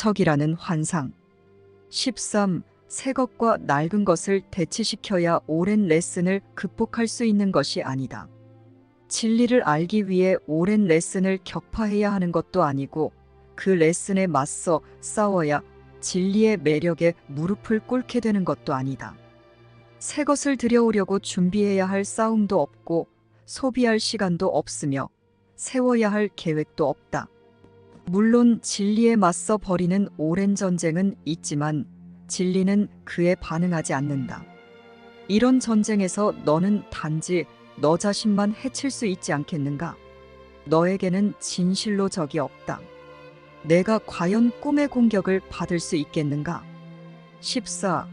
척이라는 환상. 13. 새 것과 낡은 것을 대치시켜야 오랜 레슨을 극복할 수 있는 것이 아니다. 진리를 알기 위해 오랜 레슨을 격파해야 하는 것도 아니고 그 레슨에 맞서 싸워야 진리의 매력에 무릎을 꿇게 되는 것도 아니다. 새 것을 들여오려고 준비해야 할 싸움도 없고 소비할 시간도 없으며 세워야 할 계획도 없다. 물론 진리에 맞서 벌이는 오랜 전쟁은 있지만 진리는 그에 반응하지 않는다. 이런 전쟁에서 너는 단지 너 자신만 해칠 수 있지 않겠는가? 너에게는 진실로 적이 없다. 내가 과연 꿈의 공격을 받을 수 있겠는가? 14.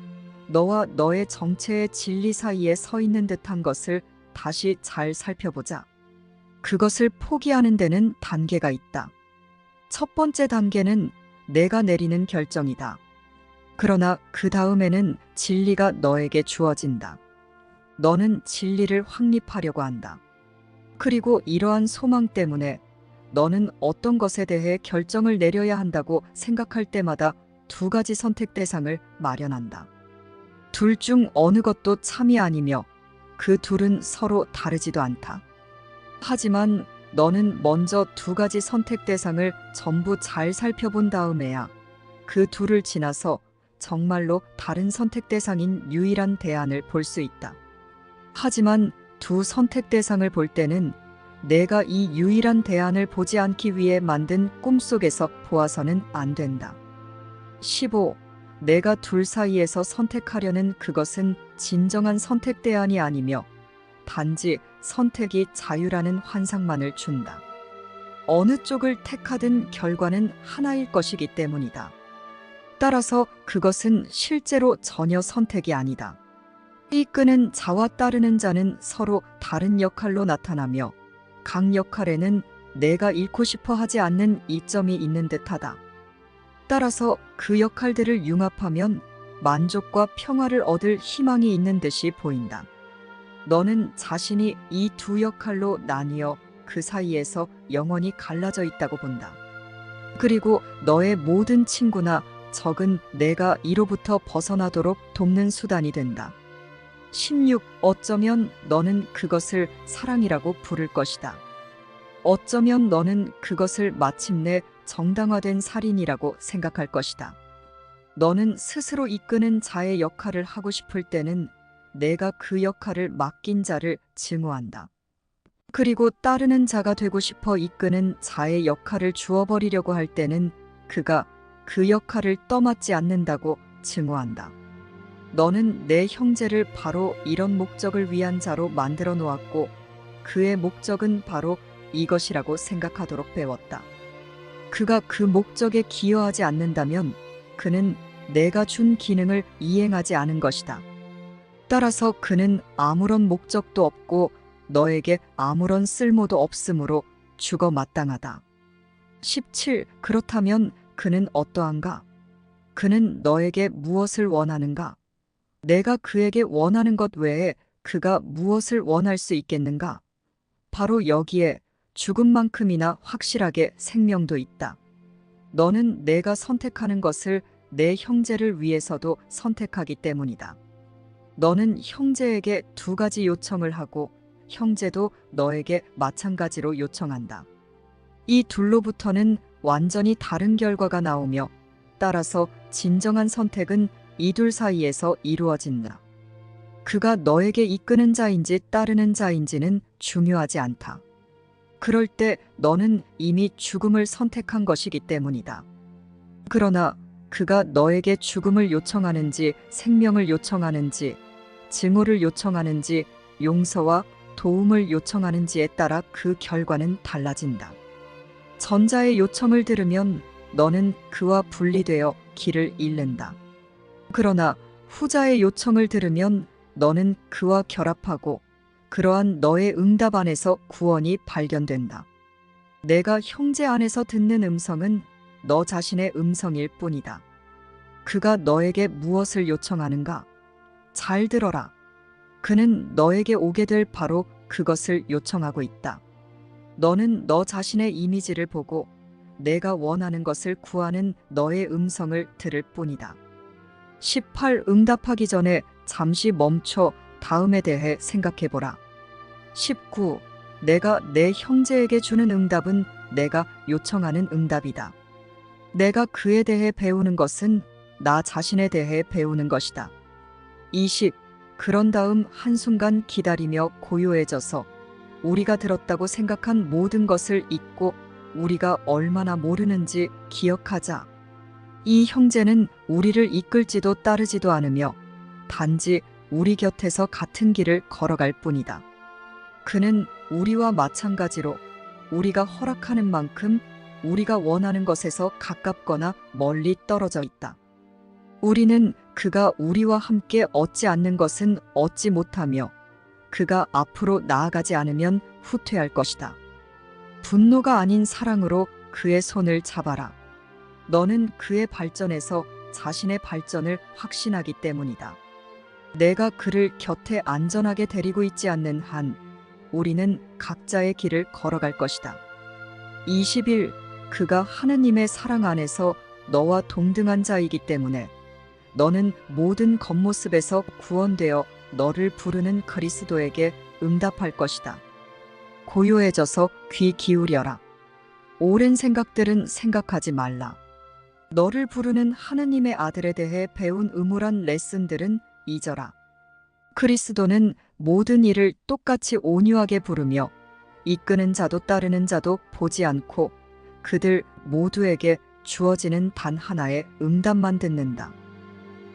너와 너의 정체의 진리 사이에 서 있는 듯한 것을 다시 잘 살펴보자. 그것을 포기하는 데는 단계가 있다. 첫 번째 단계는 내가 내리는 결정이다. 그러나 그 다음에는 진리가 너에게 주어진다. 너는 진리를 확립하려고 한다. 그리고 이러한 소망 때문에 너는 어떤 것에 대해 결정을 내려야 한다고 생각할 때마다 두 가지 선택 대상을 마련한다. 둘 중 어느 것도 참이 아니며 그 둘은 서로 다르지도 않다. 하지만 너는 먼저 두 가지 선택 대상을 전부 잘 살펴본 다음에야 그 둘을 지나서 정말로 다른 선택 대상인 유일한 대안을 볼 수 있다. 하지만 두 선택 대상을 볼 때는 내가 이 유일한 대안을 보지 않기 위해 만든 꿈속에서 보아서는 안 된다. 15. 내가 둘 사이에서 선택하려는 그것은 진정한 선택 대안이 아니며 단지 선택이 자유라는 환상만을 준다. 어느 쪽을 택하든 결과는 하나일 것이기 때문이다. 따라서 그것은 실제로 전혀 선택이 아니다. 이끄는 자와 따르는 자는 서로 다른 역할로 나타나며 각 역할에는 내가 잃고 싶어 하지 않는 이점이 있는 듯하다. 따라서 그 역할들을 융합하면 만족과 평화를 얻을 희망이 있는 듯이 보인다. 너는 자신이 이 두 역할로 나뉘어 그 사이에서 영원히 갈라져 있다고 본다. 그리고 너의 모든 친구나 적은 내가 이로부터 벗어나도록 돕는 수단이 된다. 16. 어쩌면 너는 그것을 사랑이라고 부를 것이다. 어쩌면 너는 그것을 마침내 정당화된 살인이라고 생각할 것이다. 너는 스스로 이끄는 자의 역할을 하고 싶을 때는 내가 그 역할을 맡긴 자를 증오한다. 그리고 따르는 자가 되고 싶어 이끄는 자의 역할을 주어버리려고 할 때는 그가 그 역할을 떠맡지 않는다고 증오한다. 너는 내 형제를 바로 이런 목적을 위한 자로 만들어 놓았고 그의 목적은 바로 이것이라고 생각하도록 배웠다. 그가 그 목적에 기여하지 않는다면 그는 내가 준 기능을 이행하지 않은 것이다. 따라서 그는 아무런 목적도 없고 너에게 아무런 쓸모도 없으므로 죽어 마땅하다. 17. 그렇다면 그는 어떠한가? 그는 너에게 무엇을 원하는가? 내가 그에게 원하는 것 외에 그가 무엇을 원할 수 있겠는가? 바로 여기에 죽음만큼이나 확실하게 생명도 있다. 너는 내가 선택하는 것을 내 형제를 위해서도 선택하기 때문이다. 너는 형제에게 두 가지 요청을 하고 형제도 너에게 마찬가지로 요청한다. 이 둘로부터는 완전히 다른 결과가 나오며 따라서 진정한 선택은 이 둘 사이에서 이루어진다. 그가 너에게 이끄는 자인지 따르는 자인지는 중요하지 않다. 그럴 때 너는 이미 죽음을 선택한 것이기 때문이다. 그러나 그가 너에게 죽음을 요청하는지 생명을 요청하는지 증오를 요청하는지 용서와 도움을 요청하는지에 따라 그 결과는 달라진다. 전자의 요청을 들으면 너는 그와 분리되어 길을 잃는다. 그러나 후자의 요청을 들으면 너는 그와 결합하고 그러한 너의 응답 안에서 구원이 발견된다. 내가 형제 안에서 듣는 음성은 너 자신의 음성일 뿐이다. 그가 너에게 무엇을 요청하는가? 잘 들어라. 그는 너에게 오게 될 바로 그것을 요청하고 있다. 너는 너 자신의 이미지를 보고 내가 원하는 것을 구하는 너의 음성을 들을 뿐이다. 18. 응답하기 전에 잠시 멈춰 다음에 대해 생각해보라. 19. 내가 내 형제에게 주는 응답은 내가 요청하는 응답이다. 내가 그에 대해 배우는 것은 나 자신에 대해 배우는 것이다. 20. 그런 다음 한순간 기다리며 고요해져서 우리가 들었다고 생각한 모든 것을 잊고 우리가 얼마나 모르는지 기억하자. 이 형제는 우리를 이끌지도 따르지도 않으며 단지 우리 곁에서 같은 길을 걸어갈 뿐이다. 그는 우리와 마찬가지로 우리가 허락하는 만큼 우리가 원하는 것에서 가깝거나 멀리 떨어져 있다. 우리는 그가 우리와 함께 얻지 않는 것은 얻지 못하며 그가 앞으로 나아가지 않으면 후퇴할 것이다. 분노가 아닌 사랑으로 그의 손을 잡아라. 너는 그의 발전에서 자신의 발전을 확신하기 때문이다. 내가 그를 곁에 안전하게 데리고 있지 않는 한 우리는 각자의 길을 걸어갈 것이다. 20일 그가 하느님의 사랑 안에서 너와 동등한 자이기 때문에 너는 모든 겉모습에서 구원되어 너를 부르는 그리스도에게 응답할 것이다. 고요해져서 귀 기울여라. 오랜 생각들은 생각하지 말라. 너를 부르는 하느님의 아들에 대해 배운 의무란 레슨들은 잊어라. 그리스도는 모든 일을 똑같이 온유하게 부르며 이끄는 자도 따르는 자도 보지 않고 그들 모두에게 주어지는 단 하나의 응답만 듣는다.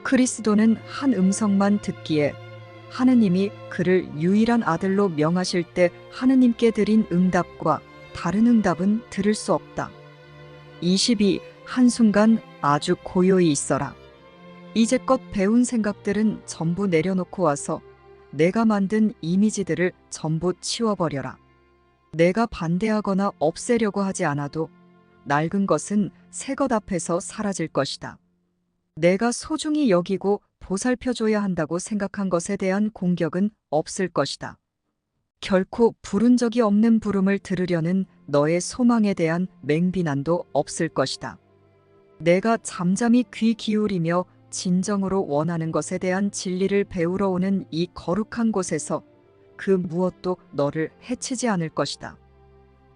그리스도는 한 음성만 듣기에 하느님이 그를 유일한 아들로 명하실 때 하느님께 드린 응답과 다른 응답은 들을 수 없다. 22. 한순간 아주 고요히 있어라. 이제껏 배운 생각들은 전부 내려놓고 와서 내가 만든 이미지들을 전부 치워버려라. 내가 반대하거나 없애려고 하지 않아도 낡은 것은 새 것 앞에서 사라질 것이다. 내가 소중히 여기고 보살펴줘야 한다고 생각한 것에 대한 공격은 없을 것이다. 결코 부른 적이 없는 부름을 들으려는 너의 소망에 대한 맹비난도 없을 것이다. 내가 잠잠히 귀 기울이며 진정으로 원하는 것에 대한 진리를 배우러 오는 이 거룩한 곳에서 그 무엇도 너를 해치지 않을 것이다.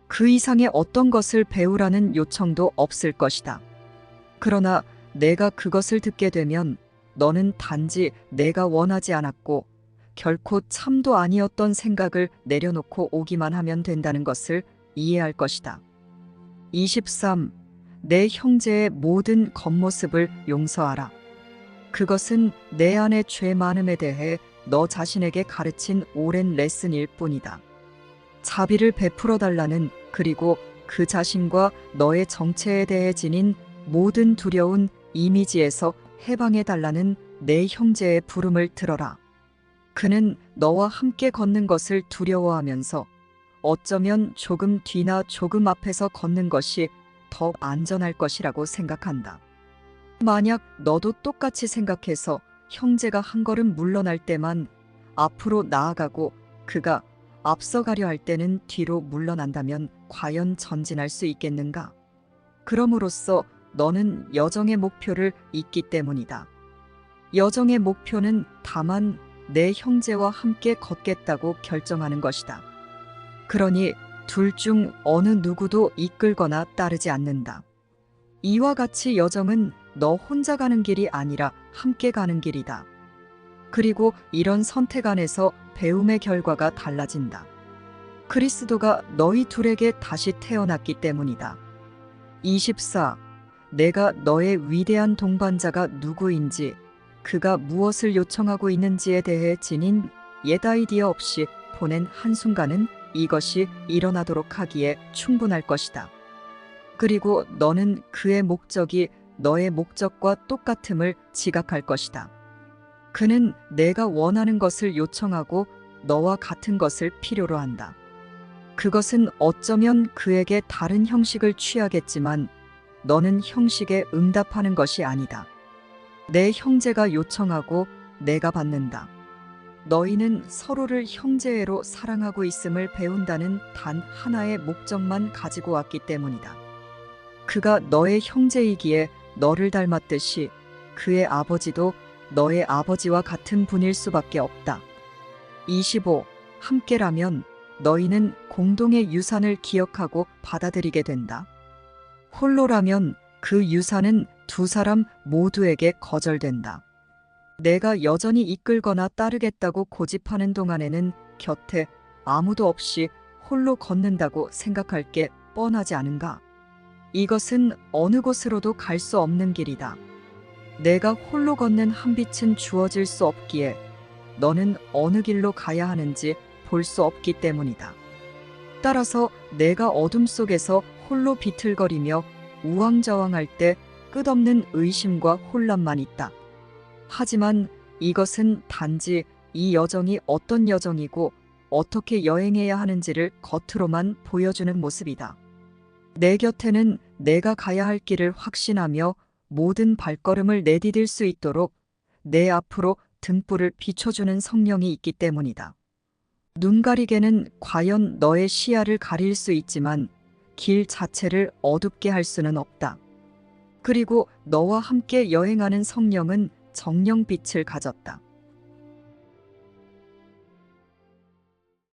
그 이상의 어떤 것을 배우라는 요청도 없을 것이다. 그러나 내가 그것을 듣게 되면 너는 단지 내가 원하지 않았고 결코 참도 아니었던 생각을 내려놓고 오기만 하면 된다는 것을 이해할 것이다. 23. 내 형제의 모든 겉모습을 용서하라. 그것은 내 안의 죄 많음에 대해 너 자신에게 가르친 오랜 레슨일 뿐이다. 자비를 베풀어 달라는 그리고 그 자신과 너의 정체에 대해 지닌 모든 두려운 이미지에서 해방해 달라는 내 형제의 부름을 들어라. 그는 너와 함께 걷는 것을 두려워하면서 어쩌면 조금 뒤나 조금 앞에서 걷는 것이 더 안전할 것이라고 생각한다. 만약 너도 똑같이 생각해서 형제가 한 걸음 물러날 때만 앞으로 나아가고 그가 앞서가려 할 때는 뒤로 물러난다면 과연 전진할 수 있겠는가? 그럼으로써 너는 여정의 목표를 잊기 때문이다. 여정의 목표는 다만 내 형제와 함께 걷겠다고 결정하는 것이다. 그러니 둘 중 어느 누구도 이끌거나 따르지 않는다. 이와 같이 여정은 너 혼자 가는 길이 아니라 함께 가는 길이다. 그리고 이런 선택 안에서 배움의 결과가 달라진다. 그리스도가 너희 둘에게 다시 태어났기 때문이다. 24. 내가 너의 위대한 동반자가 누구인지, 그가 무엇을 요청하고 있는지에 대해 지닌 옛 아이디어 없이 보낸 한순간은 이것이 일어나도록 하기에 충분할 것이다. 그리고 너는 그의 목적이 너의 목적과 똑같음을 지각할 것이다. 그는 내가 원하는 것을 요청하고 너와 같은 것을 필요로 한다. 그것은 어쩌면 그에게 다른 형식을 취하겠지만 너는 형식에 응답하는 것이 아니다. 내 형제가 요청하고 내가 받는다. 너희는 서로를 형제애로 사랑하고 있음을 배운다는 단 하나의 목적만 가지고 왔기 때문이다. 그가 너의 형제이기에 너를 닮았듯이 그의 아버지도 너의 아버지와 같은 분일 수밖에 없다. 25. 함께라면 너희는 공동의 유산을 기억하고 받아들이게 된다. 홀로라면 그 유산은 두 사람 모두에게 거절된다. 내가 여전히 이끌거나 따르겠다고 고집하는 동안에는 곁에 아무도 없이 홀로 걷는다고 생각할 게 뻔하지 않은가? 이것은 어느 곳으로도 갈 수 없는 길이다. 내가 홀로 걷는 한 빛은 주어질 수 없기에 너는 어느 길로 가야 하는지 볼 수 없기 때문이다. 따라서 내가 어둠 속에서 홀로 비틀거리며 우왕좌왕할 때 끝없는 의심과 혼란만 있다. 하지만 이것은 단지 이 여정이 어떤 여정이고 어떻게 여행해야 하는지를 겉으로만 보여주는 모습이다. 내 곁에는 내가 가야 할 길을 확신하며 모든 발걸음을 내디딜 수 있도록 내 앞으로 등불을 비춰주는 성령이 있기 때문이다. 눈 가리개는 과연 너의 시야를 가릴 수 있지만 길 자체를 어둡게 할 수는 없다. 그리고 너와 함께 여행하는 성령은 정령빛을 가졌다.